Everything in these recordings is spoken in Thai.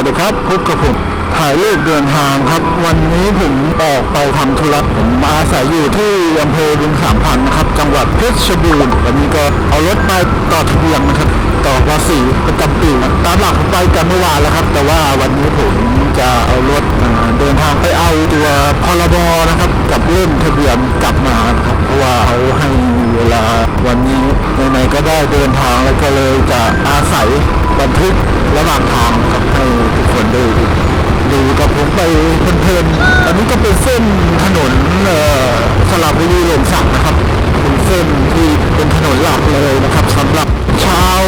วัสดีครับพบกับผมถ่ายรูปเดินทางครับ วันนี้ผมออกไปทำธุระผมอาศัยอยู่ที่อำเภอบึงสามพันนะครับ จังหวัดเพชรบูรณ์วันนี้ก็เอารถไปต่อทะเบียนนะครับ ต่อภาษีประจำปีนะตามหลักผมไปกันเมื่อวานแล้วครับ แต่ว่าวันนี้ผมจะเอารถเดินทางไปเอาตัวพรบนะครับ กับเล่มทะเบียนกลับมาครับเพราะว่าเขาให้เวลาวันนี้ไหนๆก็ได้เดินทางแล้วก็เลยจะอาศัย บันทึกระหว่างทางครับให้ทุกคนได้ดูดูกับผมไปเพลินๆอันนี้ก็เป็นเส้นถนนสลับบุรีหลมสักนะครับเป็นเส้นที่เป็นถนนหลักเลยนะครับสำหรับชาว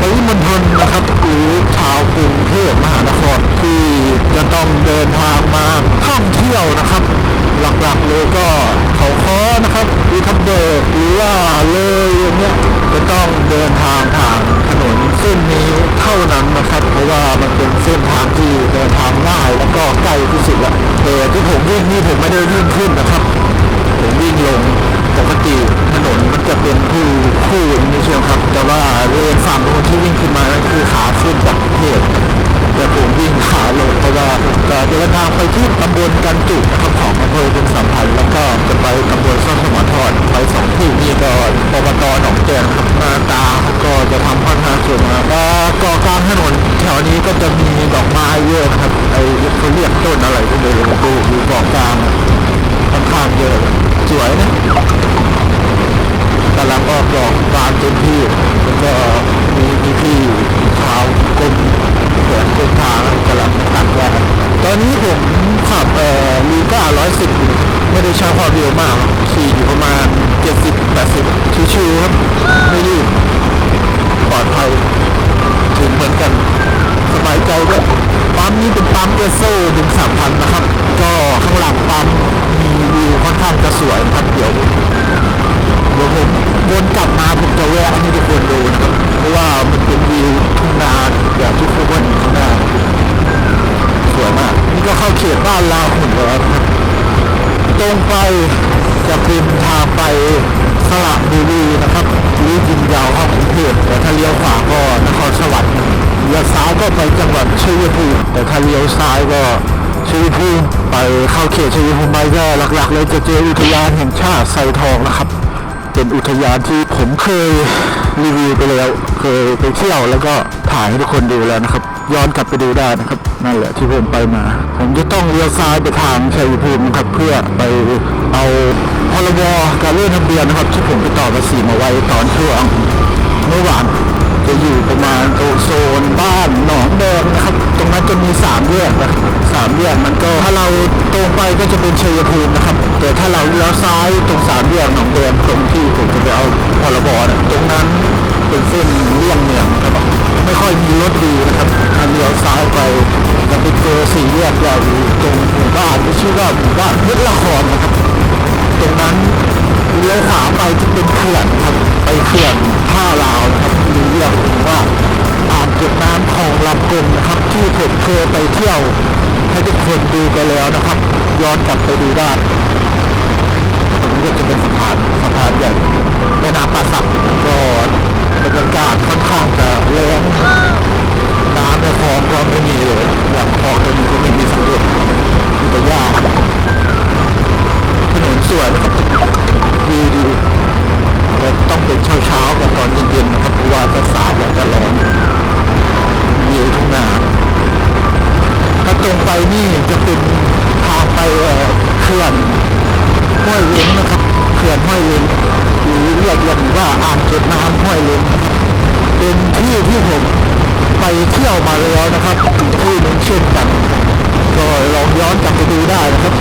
ปริมณฑลนะครับหรือชาวกรุงเทพมหานครที่ จะต้องเดินทางมาท่องเที่ยวนะครับ หลักๆเลยก็เขาค้อนะครับภูทับเบิกหรือว่าเลยอย่างเงี้ยจะต้องเดินทางทางถนนเส้นนี้เท่านั้นนะครับ เพราะว่ามันเป็นเส้นทางที่เดินทางง่ายแล้วก็ใกล้ที่สุดละแต่ที่ผมวิ่งนี่ผมไม่ได้วิ่งขึ้นนะครับ ผมวิ่งลง ปกติถนนมันจะเป็นคู่คู่อย่งนี้ใช่ไหมครับ แต่ว่าเลนฝั่งโน้นที่วิ่งขึ้นมานั่นคือขาขึ้นจากกรุงเทพแต่ผมวิ่งขาลงเพราะว่าจะเดินทางไปที่ตำบลกันจุนะครับของอำเภอเป็นสัมพันธ์แล้วก็จะไปตำบลซ่อนสมรทอดไปสองที่นี่ก็อบตหนองแจงครับนาตาก็จะทำค่อนางสวยงามแล้วก็กลางถนนแถวนี้ก็จะมีดอกไม้เยอะครับไอ้เขาเรียกต้นอะไรก็ไม่รู้ดูอยู่เกาะกลาง ค่อนข้างเยอะสวยนะกำลังออกดอกบานเต็มที่แล้วก็มีมีพี่ชาวกรมแขวนกรมทางกำลังตัดว่ตอนนี้ผมขับเอ่อลีก้าร้อยสิบไม่ได้ใช้ความเร็วมากขี่อยู่ประมาณเจ็ดสิบแปดสิบชิวๆครับไม่รีบปลอดภัยถึงเหมือนกัน สบายใจด้วยปั๊มนี้เป็นปั๊มเอสโซ่ดึงสามพันนะครับ ก็ข้างหลังปั๊มมีวิวค่อนข้างจะสวยครับเดี๋ยวเดี๋ยวผมวนกลับมาผมจะแวะให้ทุกคนดูนะครับเพราะว่ามันเป็นวิวทุ่งนาอย่างที่ทุกคนเห็นข้างหน้าสวยมาก นี่ก็เข้าเขตบ้านลาวหุ่นแล้วครับตรงไปจะเป็นทางไปสระบุรีนะครับ หรือยิงยาวเข้ากรุงเทพแต่ถ้าเลี้ยวขวาก็นครสวรรค์เลี้ยวซ้ายก็ไปจังหวัดชัยภูมิแต่ถ้าเลี้ยวซ้ายก็ชัยภูมิไปเข้าเขตชัยภูมิไปก็หลักๆเลยจะเจออุทยานแห่งชาติไซทองนะครับ เป็นอุทยานที่ผมเคยรีวิวไปแล้วเคยไปเที่ยวแล้วก็ถ่ายให้ทุกคนดูแล้วนะครับ ย้อนกลับไปดูได้นะครับ นั่นแหละที่ผมไปมา ผมจะต้องเลี้ยวซ้ายไปทางชัยภูมินะครับเพื่อไปเอา พรบการเลื่อนทะเบียนนะครับที่ผมไปต่อภาษีมาไว้ตอนช่วงเมื่อวานจะอยู่ประมาณโซนบ้านหนองแดงนะครับ ตรงนั้นจะมีสามแยกนะครับสามแยกมันก็ถ้าเราตรงไปก็จะเป็นชัยภูมินะครับ แต่ถ้าเราเลี้ยวซ้ายตรงสามแยกหนองแดงตรงที่ผมจะไปเอาพรบนะตรงนั้นเป็นเส้นเลี่ยงเมืองนะครับไม่ค่อยมีรถดีนะครับถ้าเลี้ยวซ้ายไปจะไปเจอสี่แยกใหญ่อยู่ตรงหมู่บ้านที่ชื่อว่าหมู่บ้านเพชรละครนะครับ รงนั้นเลี้ยวขวาไปจะเป็นเขื่อนครับไปเขื่อนท่าลาวครับหรือเรียกว่าอ่างเก็บน้ำของลำกลนะครับ ที่ผมเคยไปเที่ยวให้ทุกคนดูกันแล้วนะครับ ย้อนกลับไปดูได้ตรงนี้ก็จะเป็นสะพานสะพาน ไปนี่จะเป็นทางไปเขื่อนห้วยเล้งนะครับเขื่อนห้วยเล้งหรือเรียกกันว่าอ่างเก็บน้ำห้วยเล้งเป็นที่ที่ผมไปเที่ยวมาแล้วนะครับที่นึงเช่นกันก็ลองย้อนกลับไปดูได้นะครับ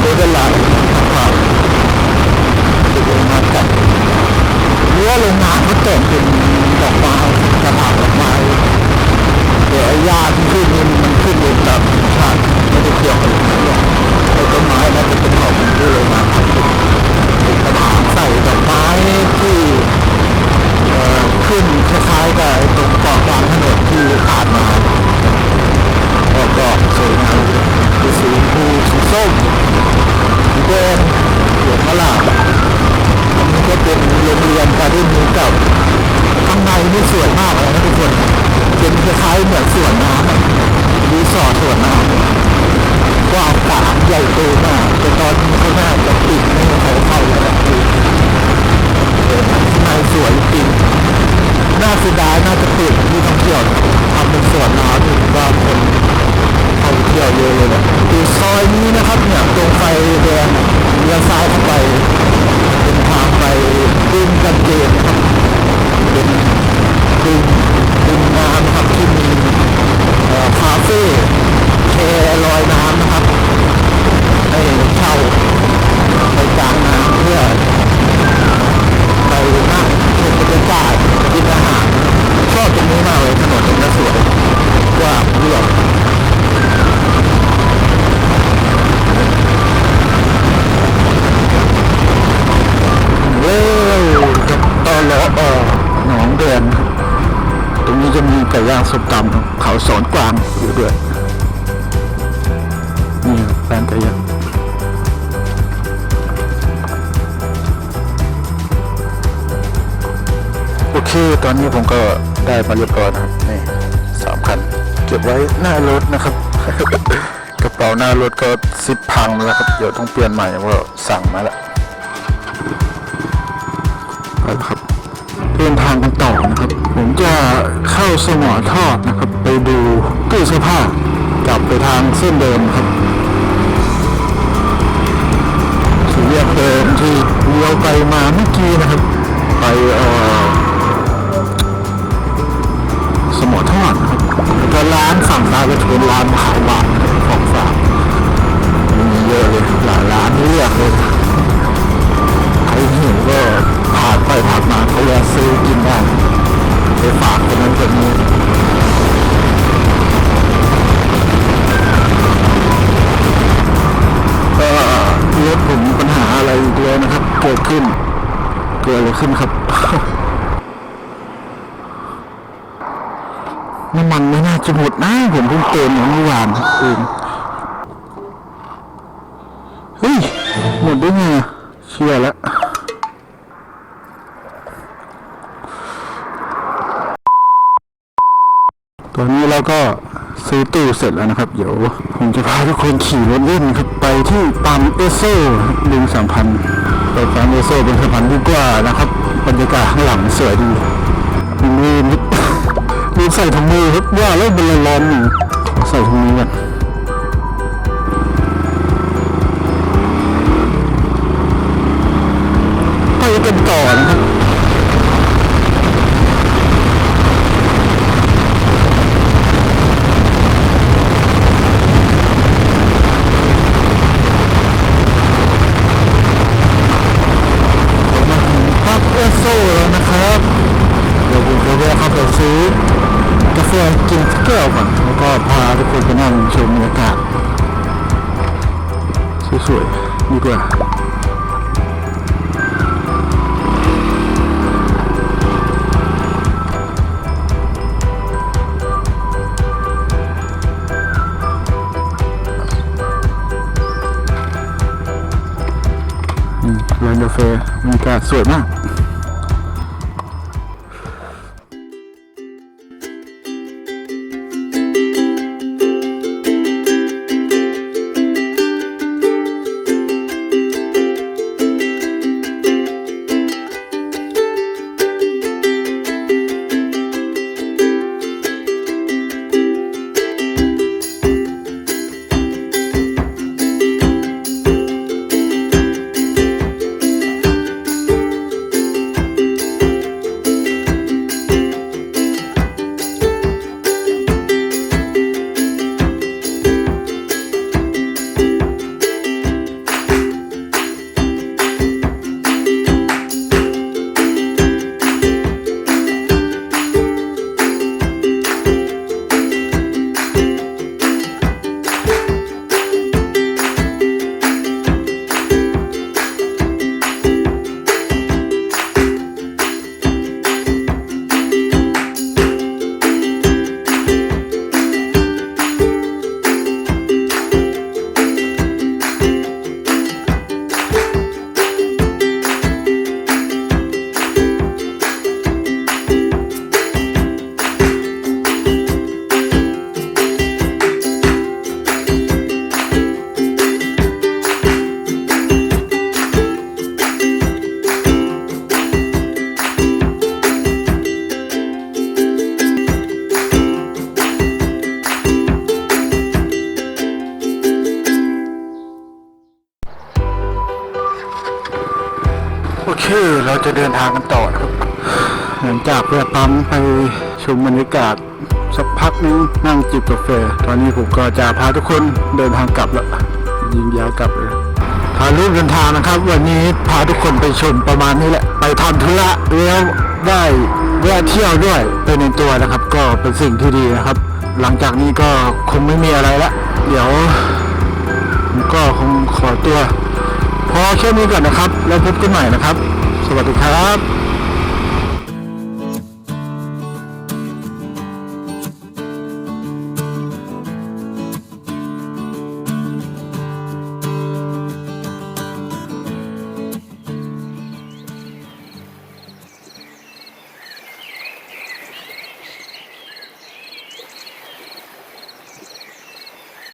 โดยเวลาผ่านดูโรงงานกันรั้วโรงงานเขาแต่งเป็นดอกไม้กระถางดอกไม้ อ้หญ้าที่ขึ้นนี่มันขึ้นเองตามธรรมชาติไม่ได้เกี่ยวกับไอ้ต้นไม้นั่นเป็นของที่โรงงานทำขึ้นเป็นกระถางใส่ดอกไม้ที่ขึ้นคล้ายๆกับตรงเกาะกลางถนนที่ผ่านมาก็ก็สวยงามมีสีชมพูสีส้มสีแดงเหลืองมะลาอันนี้ก็เป็นโรงเรียนการเรียนรู้เก่าข้างในนี่สวยมากเลยนะทุกคน เป็นคล้ายๆเหมือนสวนน้ำรีสอร์ทสวนน้ำกว้างขวางใหญ่โตมากแต่ตอนนี้เขาน่าจะ นี้ผมก็ได้มาเรียบร้อยนะครับนี่สามคันเก็บไว้หน้ารถนะครับ กระเป๋าหน้ารถก็ซิปพังแล้วครับ เดี๋ยวต้องเปลี่ยนใหม่เพราะสั่งมาแล้วไปครับเดินทางกันต่อนะครับ ผมจะเข้าสมอทอดนะครับ ไปดูตู้เสื้อผ้ากลับไปทางเส้นเดิมครับ ขึ้นครับ น้ำมันไม่น่าจะหมดนะผมเพิ่งเติมเมื่อวานเองเฮ้ย หมดได้ไงเชื่อแล้วตอนนี้เราก็ซื้อตู้เสร็จแล้วนะครับ เดี๋ยวผมจะพาทุกคนขี่รถเล่นครับไปที่ปั๊มเอสโซ่ดึงสามพัน ไปปั๊มเอสโซเป็นสามพันดีกว่านะครับ บรรยากาศข้างหลังสวยดีมีมีมีใส่ถุงมือครับว่าแล้วมันร้อนๆอยู่ขอใส่ถุงมือก่อนไปกันต่อนะ สวยมาก จะเดินทางกันต่อครับ หลังจากแวะปั๊มไปชมบรรยากาศ สักพักนึงนั่งจิบกาแฟ ตอนนี้ผมก็จะพาทุกคนเดินทางกลับแล้วยิงยาวกลับเลยพาลูกเดินทางนะครับ วันนี้พาทุกคนไปชมประมาณนี้แหละ ไปทำธุระแล้วได้แวะเที่ยวด้วยไปในตัวนะครับ ก็เป็นสิ่งที่ดีนะครับ หลังจากนี้ก็คงไม่มีอะไรละเดี๋ยวผมก็คงขอตัว พอแค่นี้ก่อนนะครับ แล้วพบกันใหม่นะครับ วัสดีครับ